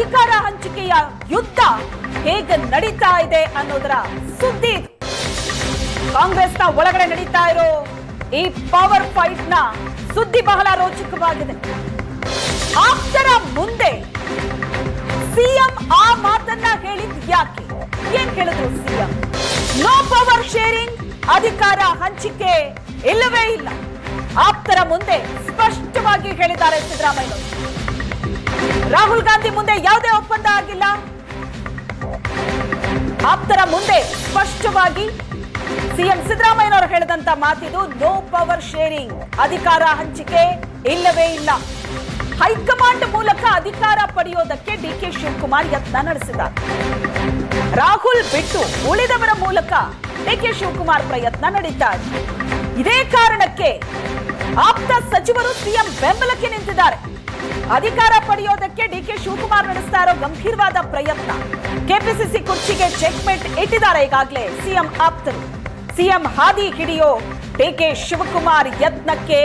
ಅಧಿಕಾರ ಹಂಚಿಕೆಯ ಯುದ್ಧ ಹೇಗೆ ನಡೀತಾ ಇದೆ ಅನ್ನೋದರ ಸುದ್ದಿ. ಕಾಂಗ್ರೆಸ್ನ ಒಳಗಡೆ ನಡೀತಾ ಇರೋ ಈ ಪವರ್ ಫೈಟ್ನ ಸುದ್ದಿ ಬಹಳ ರೋಚಕವಾಗಿದೆ. ಆಪ್ತರ ಮುಂದೆ ಸಿಎಂ ಆ ಮಾತನ್ನ ಹೇಳಿದ್ ಯಾಕೆ? ಏನ್ ಹೇಳಿದ್ರು ಸಿಎಂ? ನೋ ಪವರ್ ಶೇರಿಂಗ್ ಅಧಿಕಾರ ಹಂಚಿಕೆ ಇಲ್ಲವೇ ಇಲ್ಲ. ಆಪ್ತರ ಮುಂದೆ ಸ್ಪಷ್ಟವಾಗಿ ಹೇಳಿದ್ದಾರೆ ಸಿದ್ದರಾಮಯ್ಯ. ರಾಹುಲ್ ಗಾಂಧಿ ಮುಂದೆ ಯಾವುದೇ ಒಪ್ಪಂದ ಆಗಿಲ್ಲ. ಆಪ್ತರ ಮುಂದೆ ಸ್ಪಷ್ಟವಾಗಿ ಸಿಎಂ ಸಿದ್ದರಾಮಯ್ಯನವರು ಹೇಳಿದಂತ ಮಾತಿದು ನೋ ಪವರ್ ಶೇರಿಂಗ್ ಅಧಿಕಾರ ಹಂಚಿಕೆ ಇಲ್ಲವೇ ಇಲ್ಲ. ಹೈಕಮಾಂಡ್ ಮೂಲಕ ಅಧಿಕಾರ ಪಡೆಯೋದಕ್ಕೆ ಡಿ ಕೆ ಶಿವಕುಮಾರ್ ಯತ್ನ ನಡೆಸಿದ್ದಾರೆ. ರಾಹುಲ್ ಬಿಟ್ಟು ಉಳಿದವರ ಮೂಲಕ ಡಿ ಕೆ ಶಿವಕುಮಾರ್ ಪ್ರಯತ್ನ ನಡೀತಾರೆ. ಇದೆ ಇದೇ ಕಾರಣಕ್ಕೆ ಆಪ್ತ ಸಚಿವರು ಸಿಎಂ ಬೆಂಬಲಕ್ಕೆ ನಿಂತಿದ್ದಾರೆ. ಅಧಿಕಾರ ಪಡೆಯೋದಕ್ಕೆ ಡಿ ಕೆ ಶಿವಕುಮಾರ್ ನಡೆಸ್ತಾ ಇರೋ ಗಂಭೀರವಾದ ಪ್ರಯತ್ನ. ಕೆಪಿಸಿಸಿ ಕುರ್ಚಿಗೆ ಚೆಕ್ಮೇಟ್ ಇಟ್ಟಿದ್ದಾರೆ ಈಗಾಗಲೇ ಸಿಎಂ ಆಪ್ತರು. ಸಿಎಂ ಹಾದಿ ಹಿಡಿಯೋ ಡಿ ಕೆ ಶಿವಕುಮಾರ್ ಯತ್ನಕ್ಕೆ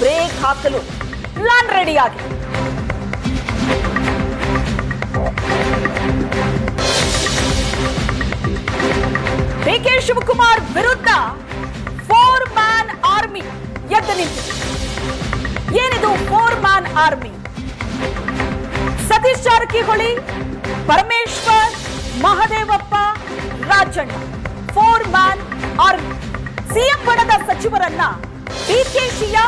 ಬ್ರೇಕ್ ಹಾಕಲು ಪ್ಲಾನ್ ಆಗಿದೆ. ಡಿ ಕೆ ಶಿವಕುಮಾರ್ ವಿರುದ್ಧ ಫೋರ್ ಮ್ಯಾನ್ ಆರ್ಮಿ ಎದ್ದು ನಿಂತಿದೆ. ಏನಿದು four man army Satish Jarkiholi, Parameshwar, Mahadevappa, Rajanna four man army CM ಬಣದ ಸಚಿವರನ್ನ ಡಿಕೆಶಿಯ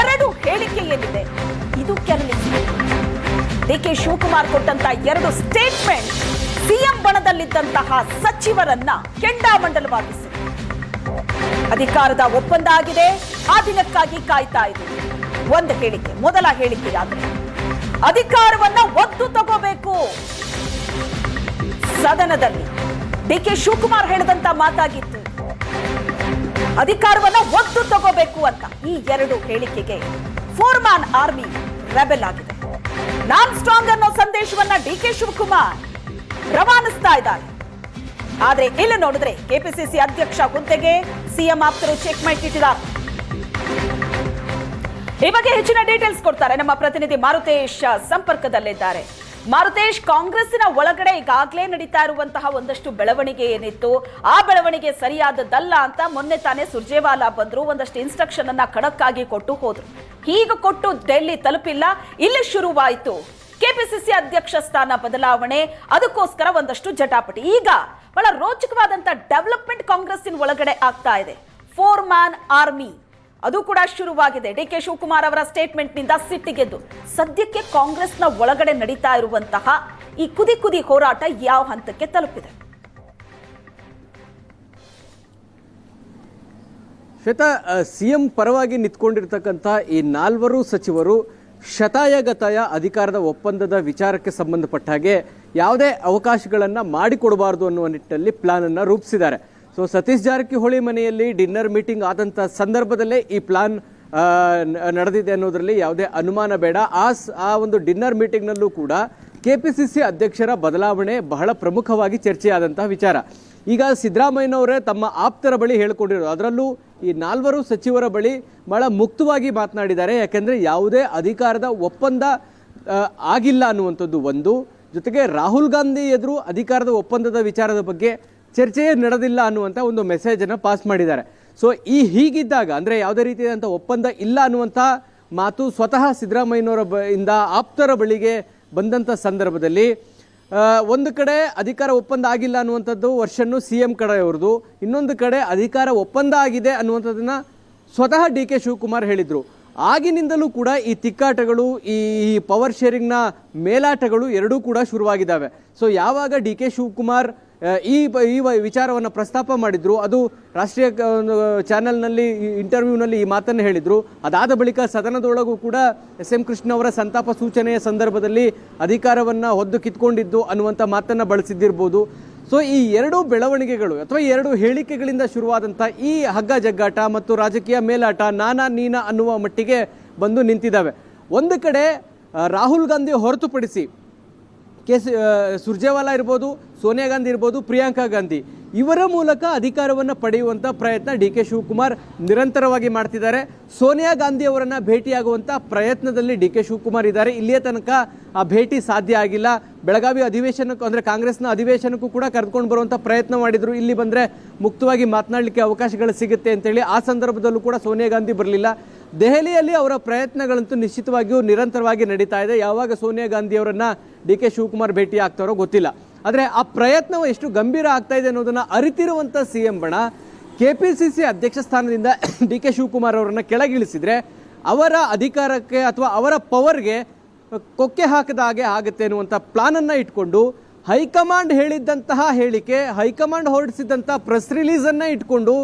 ಎರಡು ಹೇಳಿಕೆ ಏನಿದೆ ಇದು ಕೆರಳಿಸಿ ಡಿಕೆ ಶಿವಕುಮಾರ್ ಕೊಟ್ಟಂತ ಎರಡು ಸ್ಟೇಟ್ಮೆಂಟ್ ಸಿಎಂ ಬಣದಲ್ಲಿದ್ದಂತಹ ಸಚಿವರನ್ನ ಕೆಂಡಾಮಂಡಲವಾಗಿಸಿದೆ ಅಧಿಕಾರದ ಒಪ್ಪಂದ ಆಗಿದೆ. ಆ ದಿನಕ್ಕಾಗಿ ಕಾಯ್ತಾ ಇದೆ ಒಂದು ಹೇಳಿಕೆ, ಮೊದಲ ಹೇಳಿಕೆಯಾದ್ರೆ. ಅಧಿಕಾರವನ್ನ ಒತ್ತು ತಗೋಬೇಕು. ಸದನದಲ್ಲಿ ಡಿ ಕೆ ಶಿವಕುಮಾರ್ ಹೇಳಿದಂತ ಮಾತಾಗಿತ್ತು. ಅಧಿಕಾರವನ್ನ ಒತ್ತು ತಗೋಬೇಕು ಅಂತ ಈ ಎರಡು ಹೇಳಿಕೆಗೆ ಫೋರ್ಮ್ಯಾನ್ ಆರ್ಮಿ ರೆಬೆಲ್ ಆಗಿದೆ. ನಾನ್ ಸ್ಟ್ರಾಂಗ್ ಅನ್ನೋ ಸಂದೇಶವನ್ನ ಡಿ ಕೆ ಶಿವಕುಮಾರ್ ರವಾನಿಸ್ತಾ ಇದ್ದಾರೆ. ಆದ್ರೆ ಇಲ್ಲಿ ನೋಡಿದ್ರೆ ಕೆಪಿಸಿಸಿ ಅಧ್ಯಕ್ಷ ಹುದ್ದೆಗೆ ಸಿಎಂ ಆಪ್ತರು ಚೆಕ್ ಇಟ್ಟಿದ್ದಾರೆ ಈ ಬಗ್ಗೆ ಹೆಚ್ಚಿನ ಡೀಟೇಲ್ಸ್ ಕೊಡ್ತಾರೆ ನಮ್ಮ ಪ್ರತಿನಿಧಿ ಮಾರುತೇಶ್ ಸಂಪರ್ಕದಲ್ಲಿದ್ದಾರೆ. ಮಾರುತೇಶ್, ಕಾಂಗ್ರೆಸ್ಸಿನ ಒಳಗಡೆ ಈಗಾಗಲೇ ನಡೀತಾ ಇರುವಂತಹ ಒಂದಷ್ಟು ಬೆಳವಣಿಗೆ ಏನಿತ್ತು? ಆ ಬೆಳವಣಿಗೆ ಸರಿಯಾದದ್ದಲ್ಲ ಅಂತ ಮೊನ್ನೆ ತಾನೇ ಸುರ್ಜೇವಾಲಾ ಬಂದ್ರು, ಒಂದಷ್ಟು ಇನ್ಸ್ಟ್ರಕ್ಷನ್ ಅನ್ನ ಖಡಕ್ ಆಗಿ ಕೊಟ್ಟು ಹೋದ್ರು. ಈಗ ಕೊಟ್ಟು ಡೆಲ್ಲಿ ತಲುಪಿಲ್ಲ, ಇಲ್ಲಿ ಶುರುವಾಯಿತು. ಕೆಪಿಸಿಸಿ ಅಧ್ಯಕ್ಷ ಸ್ಥಾನ ಬದಲಾವಣೆ, ಅದಕ್ಕೋಸ್ಕರ ಒಂದಷ್ಟು ಜಟಾಪಟಿ. ಈಗ ಬಹಳ ರೋಚಕವಾದಂತಹ ಡೆವಲಪ್ಮೆಂಟ್ ಕಾಂಗ್ರೆಸ್ಸಿನ ಒಳಗಡೆ ಆಗ್ತಾ ಇದೆ. ಫೋರ್ ಮ್ಯಾನ್ ಆರ್ಮಿ ಅದು ಕೂಡ ಶುರುವಾಗಿದೆ. ಡಿ ಕೆ ಶಿವಕುಮಾರ್ ಅವರ ಸ್ಟೇಟ್ಮೆಂಟ್ನಿಂದ ಸಿಟ್ಟಿಗೆದ್ದು ಸದ್ಯಕ್ಕೆ ಕಾಂಗ್ರೆಸ್ನ ಒಳಗಡೆ ನಡೀತಾ ಇರುವಂತಹ ಈ ಕುದಿ ಕುದಿ ಹೋರಾಟ ಯಾವ ಹಂತಕ್ಕೆ ತಲುಪಿದೆ? ಶ್ವೇತಾ ಸಿಎಂ ಪರವಾಗಿ ನಿಂತ್ಕೊಂಡಿರ್ತಕ್ಕಂಥ ಈ ನಾಲ್ವರು ಸಚಿವರು ಶತಾಯಗತಾಯ ಅಧಿಕಾರದ ಒಪ್ಪಂದದ ವಿಚಾರಕ್ಕೆ ಸಂಬಂಧಪಟ್ಟ ಹಾಗೆ ಯಾವುದೇ ಅವಕಾಶಗಳನ್ನು ಮಾಡಿಕೊಡಬಾರ್ದು ಅನ್ನುವ ನಿಟ್ಟಿನಲ್ಲಿ ಪ್ಲಾನನ್ನು ರೂಪಿಸಿದ್ದಾರೆ. ಸೊ ಸತೀಶ್ ಜಾರಕಿಹೊಳಿ ಮನೆಯಲ್ಲಿ ಡಿನ್ನರ್ ಮೀಟಿಂಗ್ ಆದಂಥ ಸಂದರ್ಭದಲ್ಲೇ ಈ ಪ್ಲಾನ್ ನಡೆದಿದೆ ಅನ್ನೋದರಲ್ಲಿ ಯಾವುದೇ ಅನುಮಾನ ಬೇಡ. ಆ ಆ ಒಂದು ಡಿನ್ನರ್ ಮೀಟಿಂಗ್ನಲ್ಲೂ ಕೂಡ ಕೆಪಿಸಿಸಿ ಅಧ್ಯಕ್ಷರ ಬದಲಾವಣೆ ಬಹಳ ಪ್ರಮುಖವಾಗಿ ಚರ್ಚೆಯಾದಂತಹ ವಿಚಾರ. ಈಗ ಸಿದ್ದರಾಮಯ್ಯನವರೇ ತಮ್ಮ ಆಪ್ತರ ಬಳಿ ಹೇಳಿಕೊಂಡಿರೋದು. ಅದರಲ್ಲೂ ಈ ನಾಲ್ವರು ಸಚಿವರ ಬಳಿ ಬಹಳ ಮುಕ್ತವಾಗಿ ಮಾತನಾಡಿದ್ದಾರೆ. ಯಾಕೆಂದರೆ ಯಾವುದೇ ಅಧಿಕಾರದ ಒಪ್ಪಂದ ಆಗಿಲ್ಲ ಅನ್ನುವಂಥದ್ದು ಒಂದು. ಜೊತೆಗೆ ರಾಹುಲ್ ಗಾಂಧಿ ಎದುರು ಅಧಿಕಾರದ ಒಪ್ಪಂದದ ವಿಚಾರದ ಬಗ್ಗೆ ಚರ್ಚೆಯೇ ನಡೆದಿಲ್ಲ ಅನ್ನುವಂಥ ಒಂದು ಮೆಸೇಜನ್ನು ಪಾಸ್ ಮಾಡಿದ್ದಾರೆ. ಸೊ ಈ ಹೀಗಿದ್ದಾಗ, ಅಂದರೆ ಯಾವುದೇ ರೀತಿಯಾದಂಥ ಒಪ್ಪಂದ ಇಲ್ಲ ಅನ್ನುವಂಥ ಮಾತು ಸ್ವತಃ ಸಿದ್ದರಾಮಯ್ಯನವರ ಬ, ಇಂದ ಆಪ್ತರ ಬಳಿಗೆ ಬಂದಂಥ ಸಂದರ್ಭದಲ್ಲಿ ಒಂದು ಕಡೆ ಅಧಿಕಾರ ಒಪ್ಪಂದ ಆಗಿಲ್ಲ ಅನ್ನುವಂಥದ್ದು ವರ್ಷನ್ನು ಸಿ ಎಂ ಕಡೆಯವ್ರದ್ದು ಇನ್ನೊಂದು ಕಡೆ ಅಧಿಕಾರ ಒಪ್ಪಂದ ಆಗಿದೆ ಅನ್ನುವಂಥದ್ದನ್ನು ಸ್ವತಃ ಡಿ ಕೆ ಶಿವಕುಮಾರ್ ಹೇಳಿದರು. ಆಗಿನಿಂದಲೂ ಕೂಡ ಈ ತಿಕ್ಕಾಟಗಳು, ಈ ಪವರ್ ಶೇರಿಂಗ್ನ ಮೇಲಾಟಗಳು ಎರಡೂ ಕೂಡ ಶುರುವಾಗಿದ್ದಾವೆ. ಸೊ ಯಾವಾಗ ಡಿ ಕೆ ಶಿವಕುಮಾರ್ ಈ ಈ ವಿಚಾರವನ್ನು ಪ್ರಸ್ತಾಪ ಮಾಡಿದ್ರು. ಅದು ರಾಷ್ಟ್ರೀಯ ಚಾನೆಲ್ನಲ್ಲಿ ಇಂಟರ್ವ್ಯೂನಲ್ಲಿ ಈ ಮಾತನ್ನು ಹೇಳಿದರು. ಅದಾದ ಬಳಿಕ ಸದನದೊಳಗೂ ಕೂಡ ಎಸ್ ಎಂ ಕೃಷ್ಣ ಅವರ ಸಂತಾಪ ಸೂಚನೆಯ ಸಂದರ್ಭದಲ್ಲಿ ಅಧಿಕಾರವನ್ನು ಹೊದ್ದು ಕಿತ್ಕೊಂಡಿದ್ದು ಅನ್ನುವಂಥ ಮಾತನ್ನು ಬಳಸಿದ್ದಿರ್ಬೋದು. ಸೊ ಈ ಎರಡು ಬೆಳವಣಿಗೆಗಳು ಅಥವಾ ಎರಡು ಹೇಳಿಕೆಗಳಿಂದ ಶುರುವಾದಂಥ ಈ ಹಗ್ಗ ಜಗ್ಗಾಟ ಮತ್ತು ರಾಜಕೀಯ ಮೇಲಾಟ ನಾನಾ ನೀನಾ ಅನ್ನುವ ಮಟ್ಟಿಗೆ ಬಂದು ನಿಂತಿದ್ದಾವೆ. ಒಂದು ಕಡೆ ರಾಹುಲ್ ಗಾಂಧಿ ಹೊರತುಪಡಿಸಿ ಕೆ ಸುರ್ಜೇವಾಲಾ ಇರ್ಬೋದು, ಸೋನಿಯಾ ಗಾಂಧಿ ಇರ್ಬೋದು, ಪ್ರಿಯಾಂಕಾ ಗಾಂಧಿ. ಇವರ ಮೂಲಕ ಅಧಿಕಾರವನ್ನು ಪಡೆಯುವಂಥ ಪ್ರಯತ್ನ ಡಿ ಕೆ ಶಿವಕುಮಾರ್ ನಿರಂತರವಾಗಿ ಮಾಡ್ತಿದ್ದಾರೆ. ಸೋನಿಯಾ ಗಾಂಧಿ ಅವರನ್ನು ಭೇಟಿಯಾಗುವಂಥ ಪ್ರಯತ್ನದಲ್ಲಿ ಡಿ ಕೆ ಶಿವಕುಮಾರ್ ಇದ್ದಾರೆ. ಇಲ್ಲಿಯ ತನಕ ಆ ಭೇಟಿ ಸಾಧ್ಯ ಆಗಿಲ್ಲ. ಬೆಳಗಾವಿ ಅಧಿವೇಶನಕ್ಕೂ, ಅಂದರೆ ಕಾಂಗ್ರೆಸ್ನ ಅಧಿವೇಶನಕ್ಕೂ ಕೂಡ ಕರೆದುಕೊಂಡು ಬರುವಂಥ ಪ್ರಯತ್ನ ಮಾಡಿದರು. ಇಲ್ಲಿ ಬಂದರೆ ಮುಕ್ತವಾಗಿ ಮಾತನಾಡಲಿಕ್ಕೆ ಅವಕಾಶಗಳು ಸಿಗುತ್ತೆ ಅಂತೇಳಿ ಆ ಸಂದರ್ಭದಲ್ಲೂ ಕೂಡ ಸೋನಿಯಾ ಗಾಂಧಿ ಬರಲಿಲ್ಲ. ದೆಹಲಿಯಲ್ಲಿ ಅವರ ಪ್ರಯತ್ನಗಳಂತೂ ನಿಶ್ಚಿತವಾಗಿಯೂ ನಿರಂತರವಾಗಿ ನಡೀತಾ ಇದೆ. ಯಾವಾಗ ಸೋನಿಯಾ ಗಾಂಧಿಯವರನ್ನು ಡಿ ಕೆ ಶಿವಕುಮಾರ್ ಭೇಟಿ ಆಗ್ತಾರೋ ಗೊತ್ತಿಲ್ಲ. ಆದರೆ ಆ ಪ್ರಯತ್ನವು ಎಷ್ಟು ಗಂಭೀರ ಆಗ್ತಾ ಇದೆ ಅನ್ನೋದನ್ನ ಅರಿತಿರುವಂತ ಸಿ ಎಂ ಬಣ ಸಿ ಅಧ್ಯಕ್ಷ ಸ್ಥಾನದಿಂದ ಡಿ ಕೆ ಶಿವಕುಮಾರ್ ಅವರನ್ನು ಕೆಳಗಿಳಿಸಿದರೆ ಅವರ ಅಧಿಕಾರಕ್ಕೆ ಅಥವಾ ಅವರ ಪವರ್ಗೆ ಕೊಕ್ಕೆ ಹಾಕದ ಹಾಗೆ ಆಗುತ್ತೆ ಅನ್ನುವಂಥ ಪ್ಲಾನನ್ನು ಇಟ್ಕೊಂಡು ಹೈಕಮಾಂಡ್ ಹೇಳಿದ್ದಂತಹ ಹೇಳಿಕೆ, ಹೈಕಮಾಂಡ್ ಹೊರಡಿಸಿದಂಥ ಪ್ರೆಸ್ ರಿಲೀಸನ್ನು ಇಟ್ಕೊಂಡು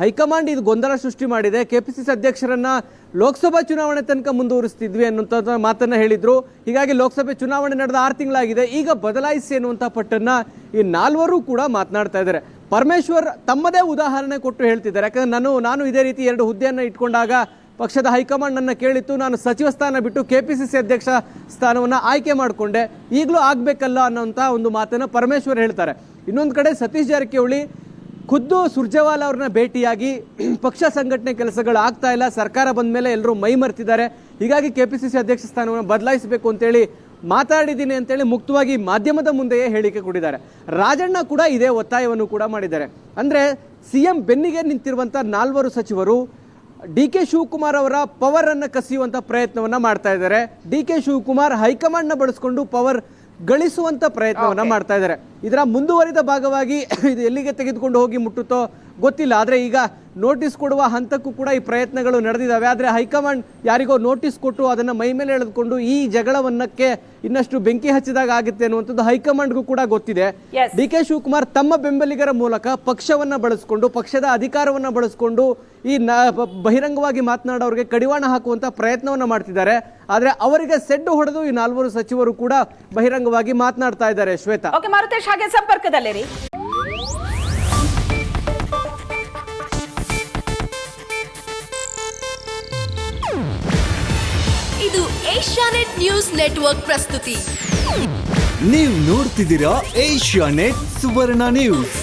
ಹೈಕಮಾಂಡ್ ಇದು ಗೊಂದಲ ಸೃಷ್ಟಿ ಮಾಡಿದೆ. ಕೆಪಿಸಿಸಿ ಅಧ್ಯಕ್ಷರನ್ನ ಲೋಕಸಭಾ ಚುನಾವಣೆ ತನಕ ಮುಂದುವರಿಸ್ತಿದ್ವಿ ಅನ್ನುವಂಥ ಮಾತನ್ನ ಹೇಳಿದ್ರು. ಹೀಗಾಗಿ ಲೋಕಸಭೆ ಚುನಾವಣೆ ನಡೆದ ಆರು ತಿಂಗಳಾಗಿದೆ. ಈಗ ಬದಲಾಯಿಸಿ ಅನ್ನುವಂಥ ಪಟ್ಟನ್ನ ಈ ನಾಲ್ವರು ಕೂಡ ಮಾತನಾಡ್ತಾ ಇದ್ದಾರೆ. ಪರಮೇಶ್ವರ್ ತಮ್ಮದೇ ಉದಾಹರಣೆ ಕೊಟ್ಟು ಹೇಳ್ತಿದ್ದಾರೆ. ಯಾಕಂದ್ರೆ ನಾನು ನಾನು ಇದೇ ರೀತಿ ಎರಡು ಹುದ್ದೆಯನ್ನು ಇಟ್ಕೊಂಡಾಗ ಪಕ್ಷದ ಹೈಕಮಾಂಡ್ ನನ್ನ ಕೇಳಿತ್ತು. ನಾನು ಸಚಿವ ಸ್ಥಾನ ಬಿಟ್ಟು ಕೆಪಿಸಿಸಿ ಅಧ್ಯಕ್ಷ ಸ್ಥಾನವನ್ನು ಆಯ್ಕೆ ಮಾಡಿಕೊಂಡೆ. ಈಗಲೂ ಆಗಬೇಕಲ್ಲ ಅನ್ನೋಂಥ ಒಂದು ಮಾತನ್ನು ಪರಮೇಶ್ವರ್ ಹೇಳ್ತಾರೆ. ಇನ್ನೊಂದು ಕಡೆ ಸತೀಶ್ ಜಾರಕಿಹೊಳಿ ಖುದ್ದು ಸುರ್ಜೇವಾಲ ಅವ್ರನ್ನ ಭೇಟಿಯಾಗಿ ಪಕ್ಷ ಸಂಘಟನೆ ಕೆಲಸಗಳು ಆಗ್ತಾ ಇಲ್ಲ. ಸರ್ಕಾರ ಬಂದ ಮೇಲೆ ಎಲ್ಲರೂ ಮೈ ಮರ್ತಿದ್ದಾರೆ. ಹೀಗಾಗಿ ಸಿ ಅಧ್ಯಕ್ಷ ಸ್ಥಾನವನ್ನು ಬದಲಾಯಿಸಬೇಕು ಅಂತೇಳಿ ಮಾತಾಡಿದ್ದೀನಿ ಅಂತೇಳಿ ಮುಕ್ತವಾಗಿ ಮಾಧ್ಯಮದ ಮುಂದೆಯೇ ಹೇಳಿಕೆ ಕೊಟ್ಟಿದ್ದಾರೆ. ರಾಜಣ್ಣ ಕೂಡ ಇದೇ ಒತ್ತಾಯವನ್ನು ಕೂಡ ಮಾಡಿದ್ದಾರೆ. ಅಂದರೆ ಸಿ ಎಂ ಬೆನ್ನಿಗೆ ನಿಂತಿರುವಂಥ ನಾಲ್ವರು ಸಚಿವರು ಡಿ ಕೆ ಶಿವಕುಮಾರ್ ಅವರ ಪವರ್ ಅನ್ನು ಕಸಿಯುವಂತ ಪ್ರಯತ್ನವನ್ನು ಮಾಡ್ತಾ ಇದ್ದಾರೆ. ಡಿ ಕೆ ಶಿವಕುಮಾರ್ ಹೈಕಮಾಂಡ್ನ ಬಳಸ್ಕೊಂಡು ಪವರ್ ಗಳಿಸುವಂಥ ಪ್ರಯತ್ನವನ್ನು ಮಾಡ್ತಾ ಇದ್ದಾರೆ. ಇದರ ಮುಂದುವರಿದ ಭಾಗವಾಗಿ ಇದು ಎಲ್ಲಿಗೆ ತೆಗೆದುಕೊಂಡು ಹೋಗಿ ಮುಟ್ಟುತ್ತೋ ಗೊತ್ತಿಲ್ಲ. ಆದರೆ ಈಗ ನೋಟಿಸ್ ಕೊಡುವ ಹಂತಕ್ಕೂ ಕೂಡ ಈ ಪ್ರಯತ್ನಗಳು ನಡೆದಿದ್ದಾವೆ. ಆದರೆ ಹೈಕಮಾಂಡ್ ಯಾರಿಗೋ ನೋಟಿಸ್ ಕೊಟ್ಟು ಅದನ್ನು ಮೈ ಮೇಲೆ ಎಳೆದುಕೊಂಡು ಈ ಜಗಳವನ್ನಕ್ಕೆ ಇನ್ನಷ್ಟು ಬೆಂಕಿ ಹಚ್ಚಿದಾಗ ಆಗುತ್ತೆ ಅನ್ನುವಂಥದ್ದು ಹೈಕಮಾಂಡ್ಗೂ ಕೂಡ ಗೊತ್ತಿದೆ. ಡಿ ಕೆ ಶಿವಕುಮಾರ್ ತಮ್ಮ ಬೆಂಬಲಿಗರ ಮೂಲಕ ಪಕ್ಷವನ್ನು ಬಳಸಿಕೊಂಡು ಪಕ್ಷದ ಅಧಿಕಾರವನ್ನು ಬಳಸಿಕೊಂಡು ಈ ನ- ಬಹಿರಂಗವಾಗಿ ಮಾತನಾಡೋರಿಗೆ ಕಡಿವಾಣ ಹಾಕುವಂಥ ಪ್ರಯತ್ನವನ್ನು ಮಾಡ್ತಿದ್ದಾರೆ. ಆದರೆ ಅವರಿಗೆ ಸೆಡ್ಡು ಹೊಡೆದು ಈ ನಾಲ್ವರು ಸಚಿವರು ಕೂಡ ಬಹಿರಂಗವಾಗಿ ಮಾತನಾಡ್ತಾ ಇದ್ದಾರೆ ಶ್ವೇತಾ. ಹಾಗೆ ಸಂಪರ್ಕದಲ್ಲಿರಿ. ಇದು ಏಷ್ಯಾನೆಟ್ ನ್ಯೂಸ್ ನೆಟ್ವರ್ಕ್ ಪ್ರಸ್ತುತಿ. ನೀವು ನೋಡ್ತಿದ್ದೀರಾ ಏಷ್ಯಾ ನೆಟ್ ಸುವರ್ಣ ನ್ಯೂಸ್.